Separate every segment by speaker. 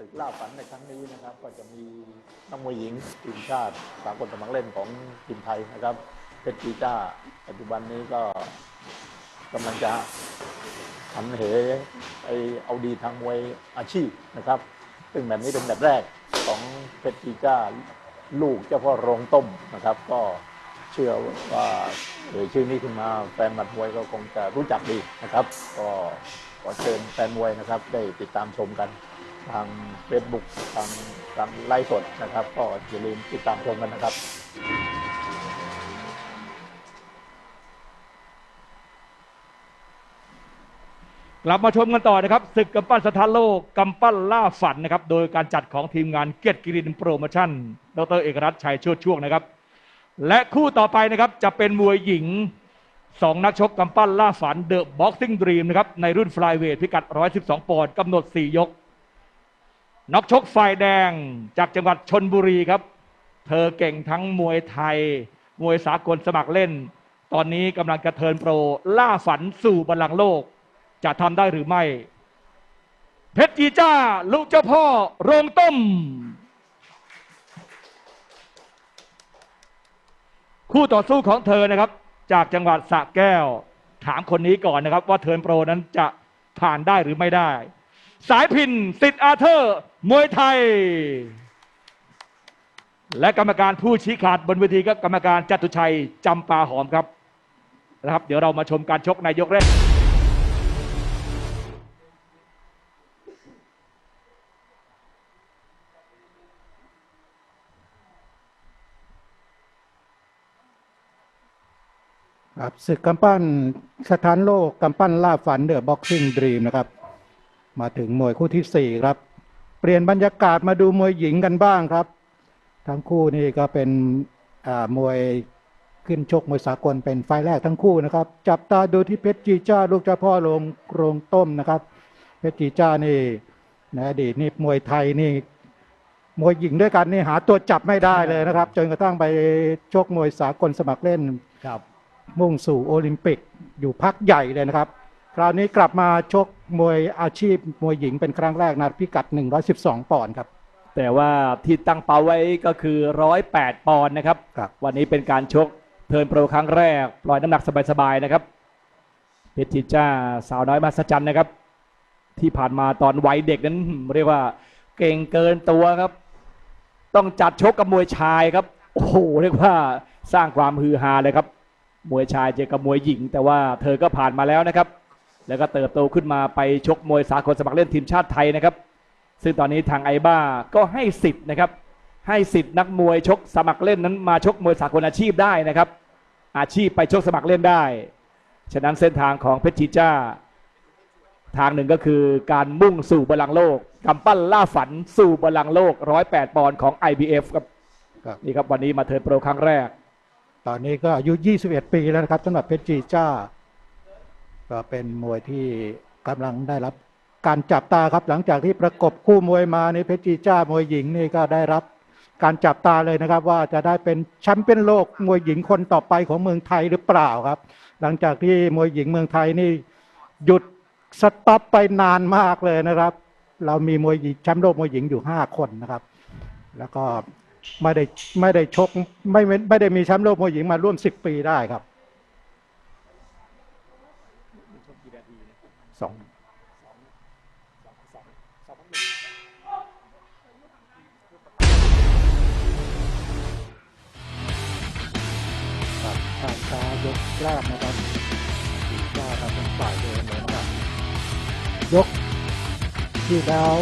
Speaker 1: ศึกล่าฝันในครั้งนี้นะครับ ก็จะมีนักมวยหญิงทีมชาติสากลสมัครเล่นของทีมไทยนะครับเพชรจีจ้า ปัจจุบันนี้ก็กำลังจะหันเหไปเอาดีทางมวยอาชีพนะครับ ซึ่งแบบนี้เป็นแบบแรกของเพชรจีจ้าลูกเจ้าพ่อโรงต้มนะครับ ก็เชื่อว่าเอ่ยชื่อนี้ขึ้นมาแฟนหมัดมวยก็คงจะรู้จักดีนะครับ ก็ขอเชิญแฟนมวยนะครับ ได้ติดตามชมกัน ทาง Facebook ทางทางไลฟ์สดนะครับ ก็อย่าลืมติดตามชมกันนะครับ
Speaker 2: กลับมาชมกันต่อนะครับศึกกำปั้นสถานโลกกำปั้นล่าฝันนะครับ โดยการจัดของทีมงานเกียรติกิรินโปรโมชั่น ดรเอกรัตน์ชัยชติช่วงนะครับ และคู่ต่อไปนะครับจะเป็นมวยหญิงสองนักชกกำปั้นล่าฝันเดอะบ็อกซิ่งดรีมนะครับ ในรุ่นฟลายเวทพิกัด 112 ปอนด์กำหนด 4 ยก นักชกฝ่ายแดงจากจังหวัดชนบุรีครับ เธอเก่งทั้งมวยไทย มวยสากลสมัครเล่น ตอนนี้กำลังจะเทินโปร ล่าฝันสู่บัลลังก์โลก จะทำได้หรือไม่ เพชรจีจ้า ลูกเจ้าพ่อ โรงต้ม คู่ต่อสู้ของเธอนะครับ จากจังหวัดสระแก้ว ถามคนนี้ก่อนนะครับ ว่าเทินโปรนั้นจะผ่านได้หรือไม่ได้ สายพินสิทธิ์อาเธอร์ มวยไทย และกรรมการผู้ชี้ขาดบนเวทีก็กรรมการจตุชัยจำปาหอมครับนะครับ เดี๋ยวเรามาชมการชกในยกแรก
Speaker 3: ครับศึกกำปั้นสถานโลกกำปั้นล่าฝันเดอะบ็อกซิ่งดรีมนะครับ มาถึงมวยคู่ที่4ครับ เปลี่ยนบรรยากาศมาดูมวยหญิงกันบ้างครับ ทั้งคู่นี่ก็เป็นอ่ามวยขึ้นชกมวยสากลเป็นไฟล์แรกทั้งคู่นะครับ จับตาดูที่เพชรจีจ้าลูกเจ้าพ่อโรงโรงต้มนะครับ เพชรจีจ้านี่ในอดีตนี่มวยไทยนี่มวยหญิงด้วยกันนี่หาตัวจับไม่ได้เลยนะครับ จนกระทั่งไปชกมวยสากลสมัครเล่น
Speaker 2: ครับ
Speaker 3: มุ่งสู่โอลิมปิกอยู่พักใหญ่เลยนะครับ คราวนี้กลับมาชกมวยอาชีพมวยหญิงเป็นครั้งแรกนะพิกัด 112 ปอนด์ครับ
Speaker 2: แต่ว่าที่ตั้งเป้าไว้ก็คือ 108 ปอนด์นะครับ
Speaker 3: ครับ
Speaker 2: วันนี้เป็นการชกเทิร์นโปรครั้งแรก ปล่อยน้ำหนักสบายๆนะครับเพชรจิจ้าสาวน้อยมาสจันนะครับ ที่ผ่านมาตอนวัยเด็กนั้น เรียกว่าเก่งเกินตัวครับ ต้องจัดชกกับมวยชายครับ โอ้โหเรียกว่าสร้างความฮือฮาเลยครับ มวยชายเจอกับมวยหญิง แต่ว่าเธอก็ผ่านมาแล้วนะครับ แล้วก็เติบโตขึ้นมาไปชกมวยสากลสมัครเล่นทีมชาติไทยนะครับ ซึ่งตอนนี้ทางไอบ้าก็ให้สิทธิ์นะครับ ให้สิทธิ์นักมวยชกสมัครเล่นนั้นมาชกมวยสากลอาชีพได้นะครับ อาชีพไปชกสมัครเล่นได้ ฉะนั้นเส้นทางของเพชรจีจ้า ทางหนึ่งก็คือการมุ่งสู่บอลลังก์โลกกำปั้นล่าฝันสู่บอลลังก์โลก 108 ปอนด์ของ IBF ครับ
Speaker 3: ครับ
Speaker 2: นี่ครับวันนี้มาเทิร์นโปรครั้งแรก
Speaker 3: ตอนนี้ก็อายุ 21 ปีแล้วนะครับสำหรับเพชรจีจ้า ก็เป็นมวยที่กำลังได้รับการจับตาครับหลังจากที่ประกบคู่มวยมาในเพชรจีจ้ามวยหญิงนี่ก็ได้รับการจับตาเลยนะครับ ว่าจะได้เป็นแชมป์เปี้ยนโลกมวยหญิงคนต่อไปของเมืองไทยหรือเปล่าครับ หลังจากที่มวยหญิงเมืองไทยนี่หยุดสต็อปไปนานมากเลยนะครับ เรามีมวยหญิงแชมป์โลกมวยหญิงอยู่ห้าคนนะครับ แล้วก็ไม่ได้ไม่ได้ชกไม่ไม่ไม่ได้มีแชมป์โลกมวยหญิงมาร่วมสิบปีได้ครับ ครับภาพช้ายกแรกนะครับสีก้าครับเป็นฝ่ายเดินเลยนะครับ ยกที่แล้ว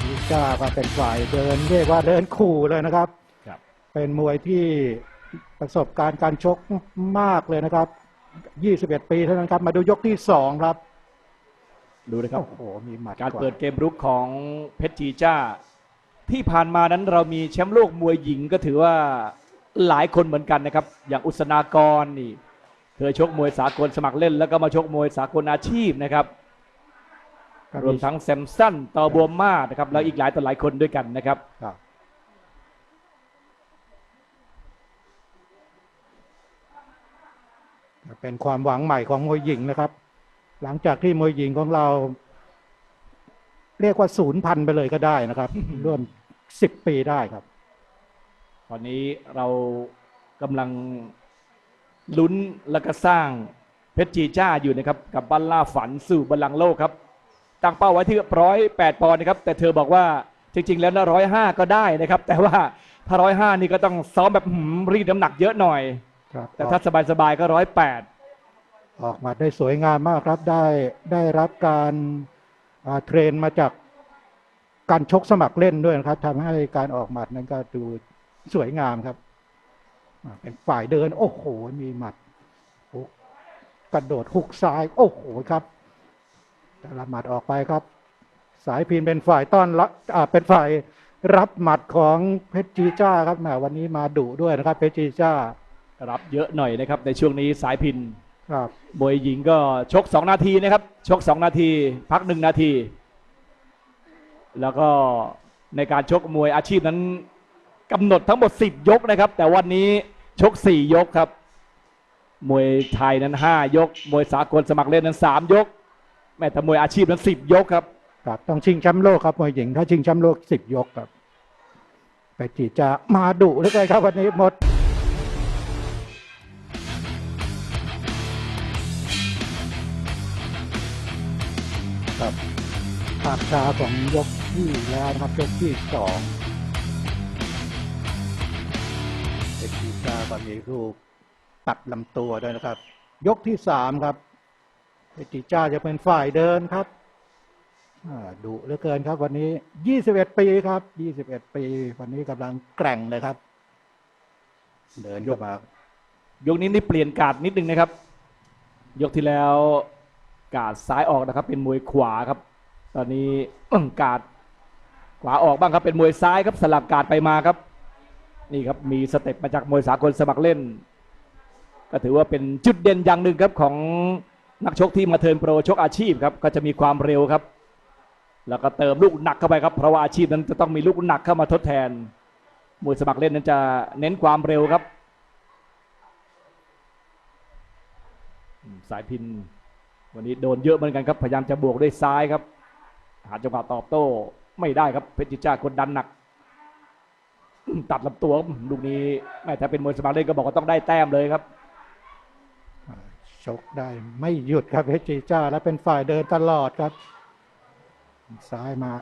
Speaker 3: สีก้าก็เป็นฝ่ายเดินเรียกว่าเดินขู่เลยนะครับ
Speaker 2: ครับ
Speaker 3: เป็นมวยที่ประสบการณ์การชกมากเลยนะครับ21ปีเท่านั้นครับ มาดูยกที่สองครับ
Speaker 2: ดูนะครับ
Speaker 3: โอ้โหมีหมัด
Speaker 2: การ
Speaker 3: ขว
Speaker 2: เปิดเกมรุกของเพชรจีจ้า ที่ผ่านมานั้นเรามีแชมป์โลกมวยหญิงก็ถือว่า หลายคนเหมือนกันนะครับ อย่างอุสนากรนี่เคยชกมวยสากลสมัครเล่น แล้วก็มาชกมวยสากลอาชีพนะครับ
Speaker 3: ก็
Speaker 2: รวมทั้งแซมสันตอบวมมานะครับ แล้วอีกหลายต่อหลายคนด้วยกันนะครับ
Speaker 3: ครับเป็นความหวังใหม่ของมวยหญิงนะครับ หลังจากที่มวยหญิงของเรา เรียกว่าศูนย์พันไปเลยก็ได้นะครับร่วมสิบปีได้ครับ
Speaker 2: ต อนนี้เรากำลังลุ้นและก็สร้างเพชรจีจ้าอยู่นะครับกับบัลล่าฝันสู่บัลลังก์โลกครับตั้งเป้าไว้ที่ร้อยแปดปอนด์นะครับ แต่เธอบอกว่าจริง ๆ แล้วนะร้อยห้าก็ได้นะครับ แต่ว่าถ้าร้อยห้านี่ก็ต้องซ้อมแบบหืมรีดน้ำหนักเยอะหน่อย
Speaker 3: ครับ
Speaker 2: แต่ถ้าสบายๆก็ร้อยแปด
Speaker 3: ออกมาได้สวยงามมากครับได้ได้รับการอ่าเทรนมาจากการชกสมัครเล่นด้วยนะครับทำให้การออกหมัดนั้นก็ดู สวยงามครับอ่าเป็นฝ่ายเดิน โอ้โห มีหมัดฮุกกระโดดหุกซ้าย โอ้โหครับแต่ละหมัดออกไปครับ สายพินเป็นฝ่ายต้อนรับอ่าเป็นฝ่ายรับหมัดของเพชรจีจ้าครับแหมวันนี้มาดุด้วยนะครับ เพชรจีจ้า
Speaker 2: รับเยอะหน่อยนะครับ ในช่วงนี้สายพิน
Speaker 3: ครับ
Speaker 2: มวยหญิงก็ชก2นาทีนะครับ ชก2นาที พักหนึ่งนาที แล้วก็ในการชกมวยอาชีพนั้น กำหนดทั้งหมด 10 ยกนะครับ แต่วันนี้ชก 4 ยกครับ มวยไทยนั้น 5 ยก มวยสากลสมัครเล่นนั้น 3 ยก แม้แต่มวยอาชีพนั้น 10 ยกครับ
Speaker 3: ครับต้องชิงแชมป์โลกครับมวยหญิงถ้าชิงแชมป์โลกสิบยกครับไปจีจะมาดุเหลือเกินครับวันนี้หมดครับภาพช้าของยกที่แล้วนะครับยกที่สอง จีจ้าก็มีลูกตัดลำตัวด้วยนะครับ ยกที่สามครับเพชรจีจ้าจะเป็นฝ่ายเดินครับดุเหลือเกินครับ วันนี้21ปีครับ21ปี วันนี้กำลังแกร่งเลยครับ เดินเข้ามาย
Speaker 2: กนี้นี่เปลี่ยนการ์ดนิดนึงนะครับ ยกที่แล้วการ์ดซ้ายออกนะครับ เป็นมวยขวาครับ ตอนนี้การ์ดขวาออกบ้างครับเป็นมวยซ้ายครับสลับการ์ดไปมาครับ นี่ครับมีสเต็ปมาจากมวยสากลสมัครเล่น ก็ถือว่าเป็นจุดเด่นอย่างหนึ่งครับของนักชกที่มาเทิร์นโปรชกอาชีพครับก็จะมีความเร็วครับ แล้วก็เติมลูกหนักเข้าไปครับเพราะว่าอาชีพนั้นจะต้องมีลูกหนักเข้ามาทดแทนมวยสมัครเล่นนั้นจะเน้นความเร็วครับ สายพินวันนี้โดนเยอะเหมือนกันครับพยายามจะบวกด้วยซ้ายครับ หาจังหวะตอบโต้ไม่ได้ครับเพชรจิจ้ากดดันหนัก ตัดลำตัวลูกนี้แม้ถ้าเป็นมวยสมัครเล่นก็บอกว่าต้องได้แต้มเลยครับ
Speaker 3: ชกได้ไม่หยุดครับเพชรจีจ้า และเป็นฝ่ายเดินตลอดครับ ซ้ายมา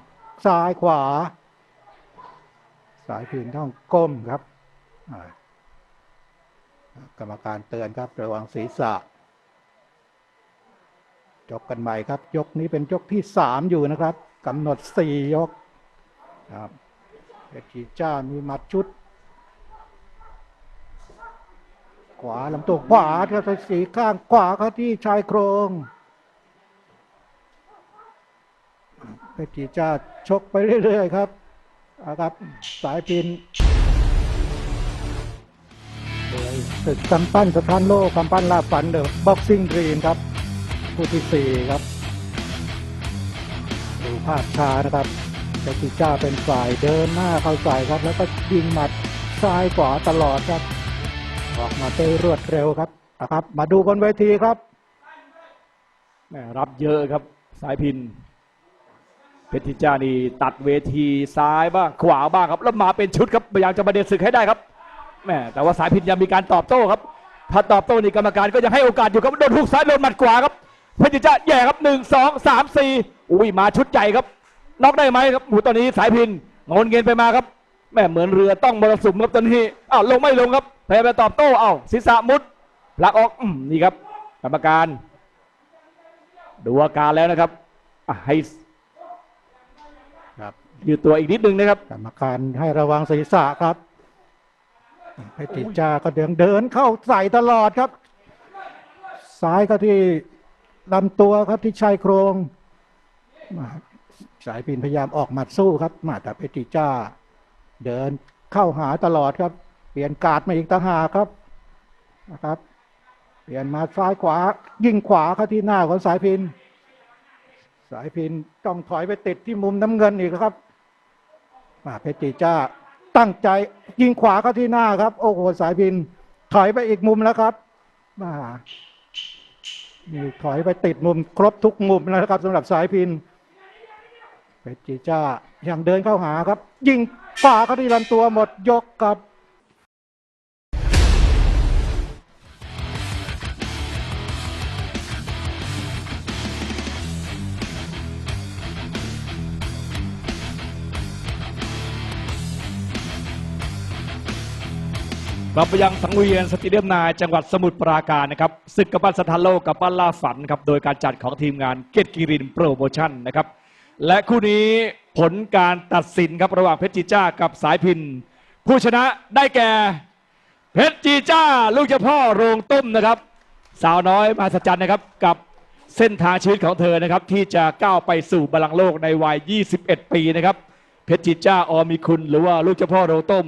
Speaker 3: ซ้ายขวา สายพินต้องก้มครับกรรมการเตือนครับระวังศีรษะจบกันใหม่ครับ ยกนี้เป็นยกที่สามอยู่นะครับกำหนดสี่ยกครับ เพชรจีจ้ามีมัดชุด ขวาลำตัวขวาครับไปสีข้างขวาเข้าที่ชายโครงเพชรจีจ้าชกไปเรื่อยๆครับเอาครับสายพินโดยศึกกำปั้นสถานโลกกำปั้นลาฝันเดอะบ็อกซิ่งดรีมครับ คู่ที่สี่ครับ ดูภาพช้านะครับ เพชรจีจ้าเป็นฝ่ายเดินหน้าเข้าใส่ครับ แล้วก็ยิงหมัดซ้ายขวาตลอดครับ ออกมาได้รวดเร็วครับนะครับ มาดูบนเวทีครับ
Speaker 2: แม่รับเยอะครับ สายพิน เพชรทิจานี่ตัดเวทีซ้ายบ้างขวาบ้างครับแล้วมาเป็นชุดครับพยายามจะมาเด็นศึกให้ได้ครับแม่แต่ว่าสายพินยังมีการตอบโต้ครับ ถ้าตอบโต้นี่กรรมการก็ยังให้โอกาสอยู่ครับโดนหุกซ้ายโดนหมัดขวาครับเพชรทิจาแย่ครับหนึ่งสองสามสี่อุ้ยมาชุดใหญ่ครับ น็อกได้ไหมครับหูตอนนี้สายพินงนเงินไปมาครับแม่เหมือนเรือต้องมรสุมครับตอนนี้อ้าวลงไม่ลงครับพยายามจะตอบโต้อ้าวศีรษะมุดผลักออกอืมนี่ครับกรรมการ ดูอาการแล้วนะครับอะให้
Speaker 3: ครับ
Speaker 2: ยืดตัวอีกนิดนึงนะครับ
Speaker 3: กรรมการให้ระวังศีรษะครับเพชรจิจาก็เดินเดินเข้าใส่ตลอดครับซ้ายก็ที่ลำตัวครับที่ชายโครงมา สายพินพยายามออกหมัดสู้ครับ มาแต่เพชรจิจ้า เดินเข้าหาตลอดครับ เปลี่ยนการ์ดมาอีกต่างหากครับนะครับ เปลี่ยนมาซ้ายขวา ยิงขวาเข้าที่หน้าของสายพิน สายพินต้องถอยไปติดที่มุมน้ำเงินอีกครับ มาเพชรจีจ้า ตั้งใจยิงขวาเข้าที่หน้าครับ โอ้โหสายพิน ถอยไปอีกมุมแล้วครับ มานี่ถอยไปติดมุมครบทุกมุมแล้วนะครับสำหรับสายพิน เพชรจีจ้ายังเดินเข้าหาครับ ยิงขวาเขาที่ลำตัวหมดยกครับ
Speaker 2: กลับไปยังสังเวียนสตรีเดียมนายจังหวัดสมุทรปราการนะครับศึกกำปั้นสถานโลกกับปั้นล่าฝันครับโดยการจัดของทีมงานเกตกิรินโปรโมชั่นนะครับ และคู่นี้ผลการตัดสินครับระหว่างเพชรจีจ้ากับสายพิน ผู้ชนะได้แก่ เพชรจีจ้า ลูกเจ้าพ่อโรงต้มนะครับ สาวน้อยมหัศจรรย์นะครับกับเส้นทางชีวิตของเธอนะครับ ที่จะก้าวไปสู่บัลลังก์โลกในวัย 21 ปีนะครับ เพชรจิจ้าออมีคุณหรือว่าลูกเจ้าพ่อโรงต้ม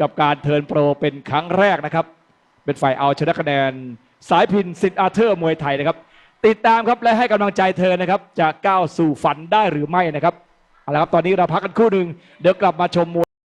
Speaker 2: กับการเทิร์นโปรเป็นครั้งแรกนะครับ เป็นฝ่ายเอาชนะคะแนน สายพินสิทธิ์อาเธอร์มวยไทยนะครับ ติดตามครับและให้กำลังใจเธอนะครับจะก้าวสู่ฝันได้หรือไม่นะครับเอาละครับตอนนี้เราพักกันครู่หนึ่งเดี๋ยวกลับมาชมมวย